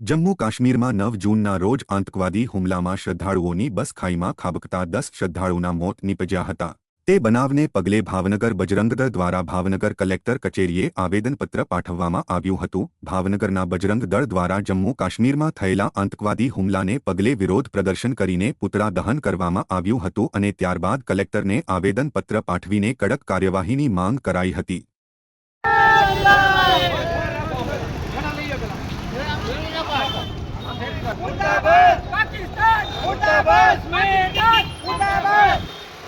જમ્મુ કાશ્મીરમાં નવ જૂનના રોજ આતંકવાદી હુમલામાં શ્રદ્ધાળુઓની બસ ખાઈમાં ખાબકતા દસ શ્રદ્ધાળુના મોત નીપજ્યા હતા. તે બનાવને પગલે ભાવનગર બજરંગદળ દ્વારા ભાવનગર કલેક્ટર કચેરીએ આવેદનપત્ર પાઠવવામાં આવ્યું હતું. ભાવનગરના બજરંગ દળ દ્વારા જમ્મુ કાશ્મીરમાં થયેલા આતંકવાદી હુમલાને પગલે વિરોધ પ્રદર્શન કરીને પુતળા દહન કરવામાં આવ્યું હતું અને ત્યારબાદ કલેક્ટરને આવેદનપત્ર પાઠવીને કડક કાર્યવાહીની માંગ કરાઈ હતી. पाकिस्तान। मुर्दाबाद। कश्मीर मुर्दाबाद।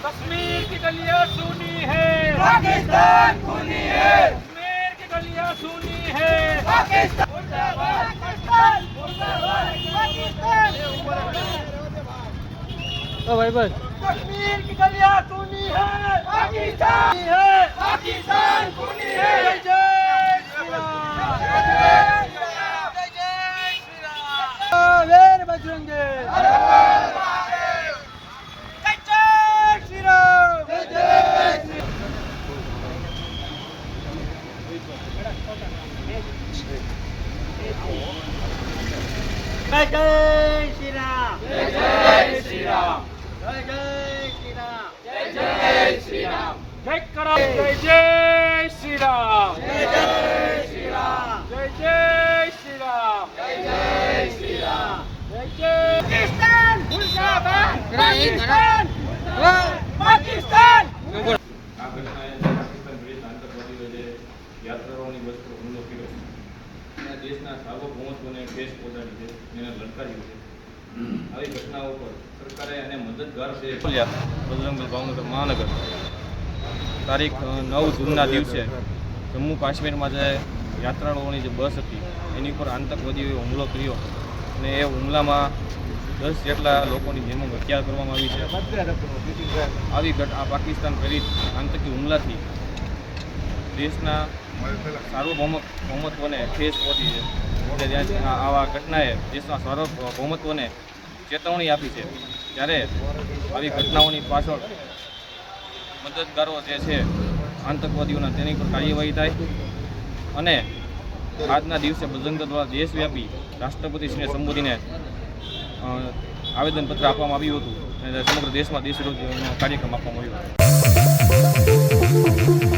कश्मीर की गलियाँ सुनी है। पाकिस्तान खूनी है। कश्मीर की गलियाँ सुनी है। पाकिस्तान। मुर्दाबाद। पाकिस्तान। मुर्दाबाद। पाकिस्तान। कश्मीर की गलियाँ सुनी है। पाकिस्तान। है पाकिस्तान राम वीर बजरंगे जय जय श्री राम जय जय श्री जय जय श्री राम जय जय श्री राम जय जय श्री राम जय जय श्री राम जय करो जय जय श्री राम પાકિસ્તાન આ ઘટનાએ પાકિસ્તાન વિરુદ્ધ હુમલો કર્યો અને દેશના સાર્વભૌમત્વને ખેસ પહોંચાડી છે જેને લલકાર્યું છે આવી ઘટનાઓ પર સરકારે અને મદદગાર છે બજરંગબલ ભાવનગર મહાનગર તારીખ નવ જૂનના દિવસે જમ્મુ કાશ્મીરમાં જે યાત્રાળુઓની જે બસ હતી, એની ઉપર આતંકવાદીઓએ હુમલો કર્યો. અને એ હુમલામાં દસ જેટલા લોકોની જેમની હત્યા કરવામાં આવી છે. આવી ઘટ આ પાકિસ્તાન પ્રેરિત આતંકી હુમલાથી દેશના સાર્વભૌમત્વને ઠેસ પહોંચી છે. જ્યાં આવા ઘટનાએ દેશના સાર્વભૌમત્વને ચેતવણી આપી છે. ત્યારે આવી ઘટનાઓની પાછળ મદદગારો જે છે, આતંકવાદીઓના તેની પર કાર્યવાહી થાય અને આજના દિવસે બજરંગ દ્વારા દેશવ્યાપી રાષ્ટ્રપતિશ્રીને સંબોધીને આવેદનપત્ર આપવામાં આવ્યું હતું. અને સમગ્ર દેશમાં દેશ વિરોધી કાર્યક્રમ આપવામાં આવ્યો હતો.